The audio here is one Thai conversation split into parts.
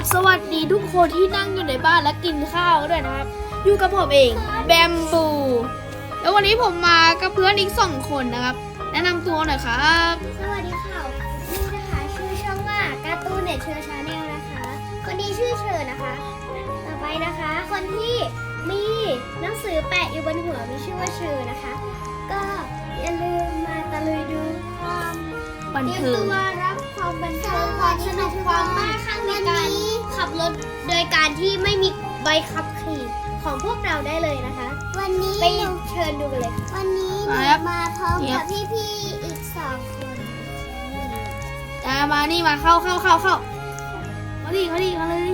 บสวัสดีทุกคนที่นั่งอยู่ในบ้านและกินข้าวด้วยนะครับ อยู่กับผมเอง แบมบู แล้ววันนี้ผมมากับเพื่อนอีกสองคนนะครับ แนะนำตัวหน่อยครับ สวัสดีค่ะนี่นะคะชื่อช่องว่าการ์ตูนเน็ตเชอร์ชาแนลนะคะ คนนี้ชื่อเชอร์นะคะ ต่อไปนะคะ คนที่มีหนังสือแปะอยู่บนหัวมีชื่อว่าเชอร์นะคะ ก็อย่าลืมมาตะลุยดูความบันเตรียมเทิง ตัวรับ ความบันเทิงความสนุกความบ้าคลั่งในการขับรถโดยการที่ไม่มีใบขับขี่ของพวกเราได้เลยนะคะ วันนี้ไปเชิญดูกันเลย วันนี้มาครับมาพร้อมกับพี่ๆอีกสองคนอ่ามานี่มาเข้าเข้าเข้าเข้ามาดิมาดิมาเลย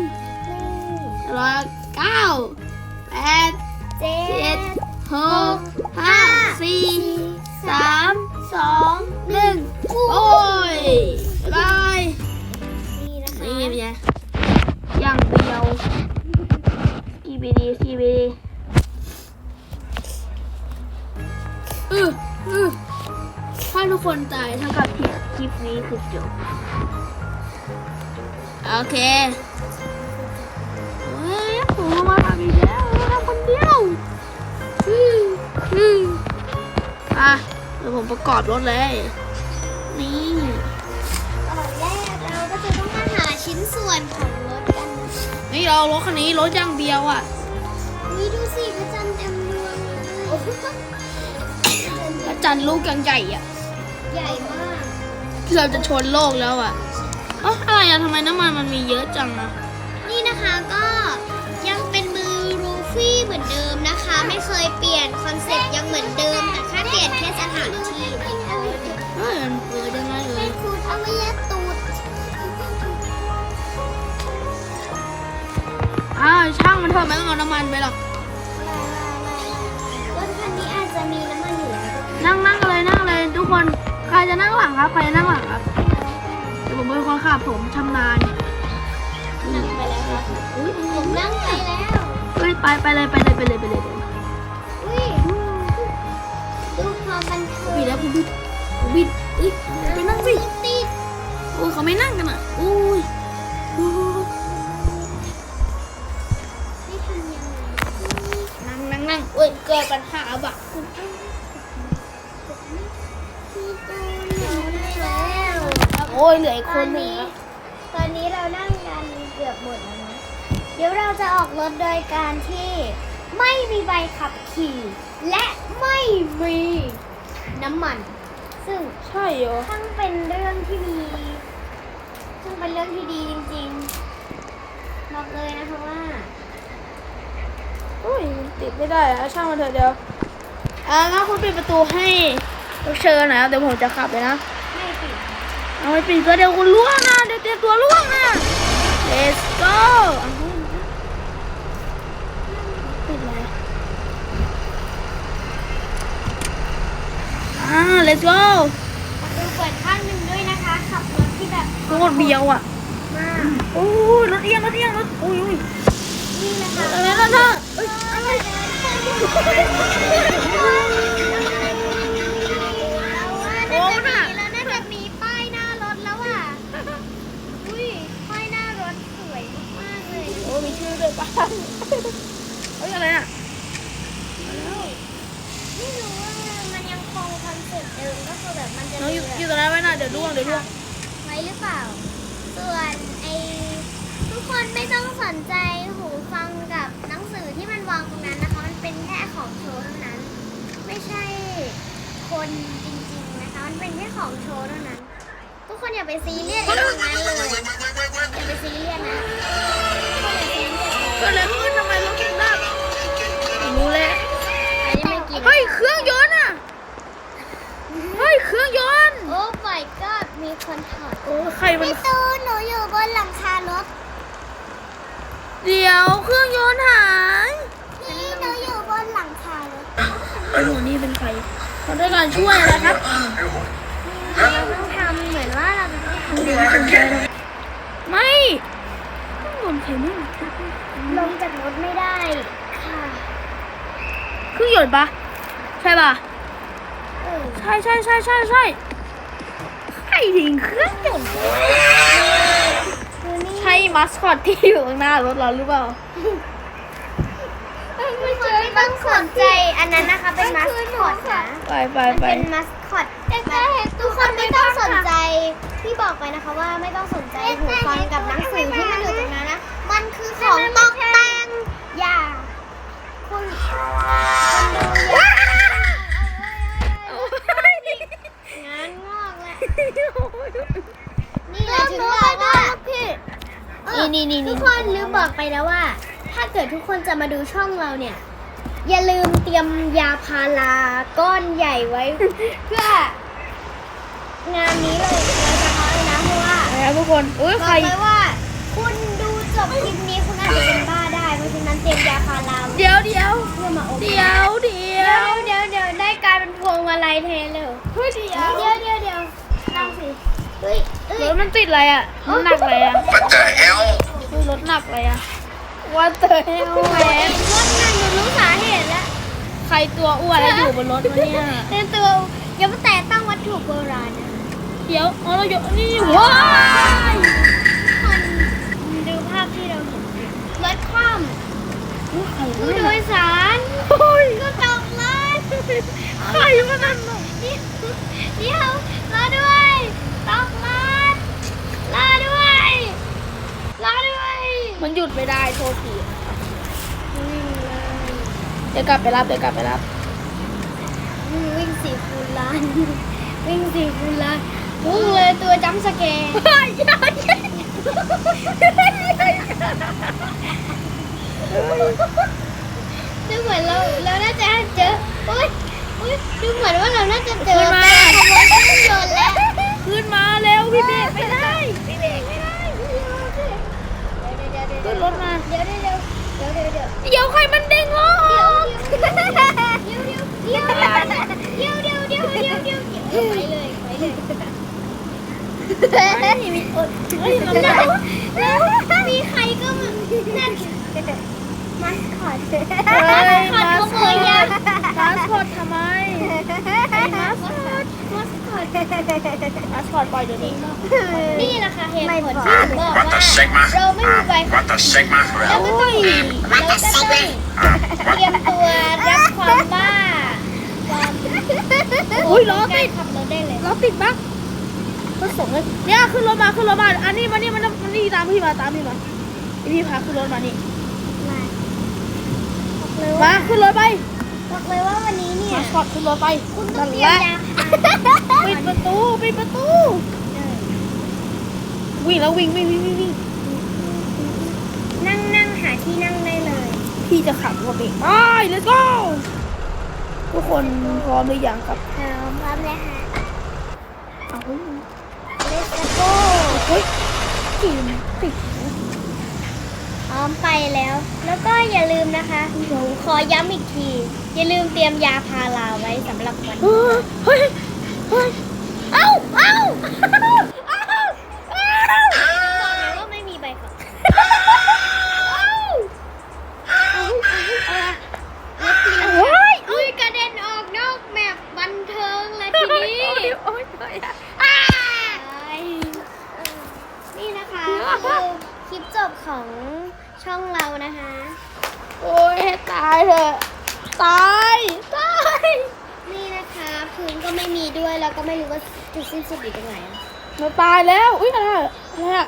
ร้อยเก้าแปดเจ็ดหกห้าสี่ คนตายเท่ากับผิดคลิปนี้คือจบ โอเคเฮ้ยผมมาทำอีกแล้วทำคนเดียวอืออืออะเดี๋ยวผมประกอบรถเลย นี่ก่อนแรกเราก็จะต้องมาหาชิ้นส่วนของรถกันนี่เรารถคันนี้รถอย่างเดียวอะนี่ดูสิพระจันทร์เต็มดวงเลยโอ้โหพระจันทร์ลูกยังใหญ่อะ ใหญ่มากเกือบจะชนโลกแล้วอะเอ๋ออะไรอะทำไมน้ำมันมันมีเยอะจังอะนี่นะคะก็ยังเป็นมือรูฟี่เหมือนเดิมนะคะ ไม่เคยเปลี่ยนคอนเซ็ปต์ยังเหมือนเดิมแต่แค่เปลี่ยนแค่สถานที่เฮ้ยมันเปิดยังไงเลเป็ยนคูดเอาไว้ยัดตูดอ้าวช่างมันเถอะไม่ต้องเอาน้ำมันไปหรอกรถคันนี้อาจจะมีน้ำมันอยู่แล้วนั่งนั่งกันเลยนั่งเลยทุกคนใคร จะนั่งหลังครับ ใครจะนั่งหลังครับ เดี๋ยวผมเป็นคนขับผมชำนาญนั่งไปแล้วครับผมนั่งไปแล้วเฮ้ยไปไปเลยไปเลยไปเลยไปเลยเดี๋ยวอุ้ยดูความบันเทิบิดงแล้วผมบิดผมบิดเอ้ยไปนั่งสิติดโอ้ยเขาไม่นั่งกันอะโอ้ยโอ้ยไม่ทำยังไงนั่งนั่งนั่งเอ้ยเกิดปัญหาบะพี่ โอ้ยเหลืออีกตคอนนหนึ่งนี้ ครับตอนนี้เรานั่งกันเกือบหมดแล้วนะ เดี๋ยวเราจะออกรถโดยการที่ไม่มีใบขับขี่ และไม่มีน้ำมัน ซึ่ง ใช่เหรอช่างเป็นเรื่องที่ดีช่างเป็นเรื่องที่ดีจริงๆ บอกเลยนะคะว่าโอ้ยมันติดไม่ได้อะช่างมันเถอะเดี๋ยวอ่างั้นคุณปิดประตูให้ลูกเชิญหน่อยครับเดี๋ยวผมจะขับเลยนะไม่ปิด เอาไปปิดก็เดี๋ยวคุณล่วงนะเดี๋ยวเตรียมตัวล่วงนะ let's go อะปิดเลยอ่า let's go ประตูเปิดข้างหนึ่งด้วยนะคะ ขับรถที่แบบโคตรเบียวอะ มาก โอ้ยรถเอียงรถเอียงรถอุ้ยอุ้ยนี่นะคะอะไรนะ นจะน้องมีอยู่แบบอยู่ตรงนั้นไว้นะเดี๋ยวล่วงเดี๋ยวล่วงไว้หรือเปล่า ส่วนไอทุกคนไม่ต้องสนใจหูฟังกับหนังสือที่มันวางตรงนั้นนะคะ มันเป็นแค่ของโชว์เท่านั้น ไม่ใช่คนจริงๆนะคะ มันเป็นแค่ของโชว์เท่านั้น ทุกคนอย่าไปซีเรียสกับตรงนั้นเลย อย่าไปซีเรียสนะทุกคนอย่าซีเรียสก็เลยขึ้นทำไมรถถึงดับรู้แล้วใครยังไม่กินเฮ้ยเครื่องยนต์อะเฮ้ ยเครื่องยนต์ โอ้ my god มีคนถอดโอ้ยใครมัน พี่ตูนหนูอยู่บนหลังคารถ เดี๋ยวเครื่องยนต์หายพี่หนูอยู่บนหลังคารถไอ้หนูนี่เป็นใครเขาด้วยการช่วยอะไรครับเราต้องทำเหมือนว่าเราจะต้องทำไม่เครื่องยนต์ใครไม่รู้ลงจากรถไม่ได้ค่ะ เครื่องยนต์ปะใช่ปะเออ ใช่ใช่ใช่ใช่ใช่ใครทิ้งเครื่องยนต์ใช่มัสคอตที่อยู่ข้างหน้ารถเราหรือเปล่าคนไม่ต้องสนใจอันนั้นนะคะเป็นมัสคอตนะไปไปมันไปเป็นมัสคอตทุกคนไม่ต้องสนใจที่บอกไปนะคะว่าไม่ต้องสนใจหูฟังกับหนังสือที่มันอยู่ตรงนั้นนะ มันคือของตกแต่งอย่าคุณคุณดูอย่า นี่นี่นี่ทุกคนลืมบอกไปแล้วว่า ถ้าเกิดทุกคนจะมาดูช่องเราเนี่ย อย่าลืมเตรียมยาพาราก้อนใหญ่ไว้ เพื่องานนี้เลยโดยเฉพาะเลยนะเพราะว่านะครับทุกคนอุ้ยบใคอรกเลยว่า คุณดูจบคลิปนี้คุณอาจจะเป็นบ้าได้เพราะฉะนั้นเตรียมยาพาราเดี๋ยวเดี๋ยวเพื่อมาอบเดี๋ยวเดี๋ยเดี๋ยววเดี๋ยวเดี๋ยวได้กลายเป็นพวงมาลัยแทนเลย เฮ้ยเดี๋ยว เดี๋ยวเดี๋ยวเดี๋ยวนั่งสิ เฮ้ยเอ้รยถมันติดอะไรอะมันหนักอะไรอะ What the hell? คือรถหนักอะไรอะว่าเตยแหวเห็นนว่านั่งอยู่รู้สาเหตุแล้วใครตัวอ้วนแล้วอยู่บนรถวะเนี่ยเต็มตัวอย่ามาแตะต้องวัตถุโบราณนะเดี๋ยวอ๋อเราอยู่นี่ว้ายคนดูภาพที่เราเห็นรถคว่อุ๊ยใครำวะผู้เนี่โดยยสารโอ้ยก็ตกรถใครวะนั่นน่ะเดี๋ยวเดี๋ยวรอด้วยตกรถรอด้วยรอด้วย มันหยุดไม่ได้โทษทีวิ่งเลยเดี๋ยวกลับไปรับเดี๋ยวกลับไปรับ วิ่งสี่คูณล้าน วิ่งสี่คูณล้านพุ่งเลยตัวจัมป์สแกร์ดูเหมือนเราเราน่าจะเจอ อุ้ยอุ้ยดูเหมือนว่าเราน่าจะเจอ ขึ้นมา ขบวนเครื่องยนต์แล้ว ขึ้นมาเร็วพี่เบรกไม่ได้พี่เบรกไม่ได้ ขึ้น รถมา เดี๋ยวเดี๋ยวเดี๋ยวเดี๋ยวเดี๋ยวเดี๋ยวเดี๋ยวใครมันเด้งล้อเดี๋ยวเดี๋ยวเดี๋ยวเดี๋ยวเดี๋ยวเดี๋ยวเดี๋ยวเดี๋ยวเดี๋ยวเดี๋ยวไปเลยไปเลยเฮ้ยมันได้มีใครก็มานั่นมัสคอตเฮ้ยมัมาสสคคออตตยังมาสคอตทำไมไอ้มาสคอต มัสคอตมาสคอตปล่อยเดี๋ยวนี้นี่แหละค่ะเหตุผลที่ผมบอก What ว่า the sigma? เราไม่มีใบ Uh, what the sigma? เราก็ต้องเราก็ต้องเตรียมตัวรับความบ้าความอุ้ยล้อติดขับรถได้เลยล้อติดปะก็ส่งเลยเนี่ยขึ้นรถมาขึ้นรถมาอันนี้มานี่มันมันนี่ตามพี่มาตามพี่มาพี่พาขึ้นรถมานี่มาบอกเลยมาว่าขึ้นรถไป บอกเลยว่าวันนี้เนี่ย มาสคอตขึ้นรถไปคุณต้อนั่งนเตรีแหยมละยาปิดประตูปิดประตู วิ่งแล้ววิ่งวิ่งวิ่งวิ่งวิ่งนั่งนั่งหาที่นั่งได้เลย พี่จะขับรถเองไป let's go ทุกคนพร้อมหรือยังครับเออพร้อมเลยค่ะเอาเฮ้ย Let's go เฮ้ยจีนติดพร้อมไปแล้ว แล้วก็อย่าลืมนะคะขอย้ำอีกที อย่าลืมเตรียมยาพาราไว้สำหรับวันเอนี้อเฮ้ยเฮ้ยเอ้าเอ้าเอ้าเอ้าบอกเลยว่าไม่มีใบขับขี่รถตีลังเฮ้กายอุ้ยกระเด็นออกนอกแมปบันเทิงเลยทีนี้โอ๊ยโอ๊ยนี่นะคะคือคลิปจบของช่องเรานะคะ โอ้ยให้ตายเถอะ ตายตายนี่นะคะพื้นก็ไม่มีด้วยแล้วก็ไม่รู้ว่าจุดสิ้นสุดอยู่ตรงไหนอะเราตายแล้ว อุ้ยอะไรอะอะไรอะ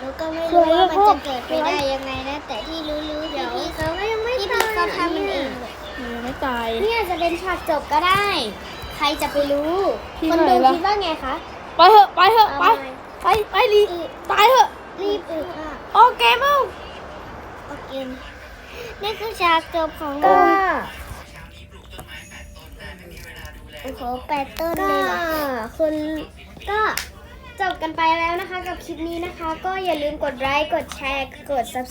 แล้วก็ไม่รู้ว่ามันสวยจะเลยเกิดไปได้ยังไงนะ แต่ที่รู้ๆเดี๋ยวเขาก็ยังไม่พี่ตายเขาทำมันเองเออไม่ตาย เนี่ยจะเป็นฉากจบก็ได้ ใครจะไปรู้ที่คนไหนดูล่ะ คิดว่าไงคะไปเถอะ ไปเถอะไปเอาไงไปไปรีตายเถอะรีบอึอะโอเคมั้งโอเคนี่ คือฉากจบของก็โอ้โหแปดต้นเลยเหรอคุณก็จบกันไปแล้วนะคะ กับคลิปนี้นะคะ ก็อย่าลืมกดไลค์กดแชร์กด subscribe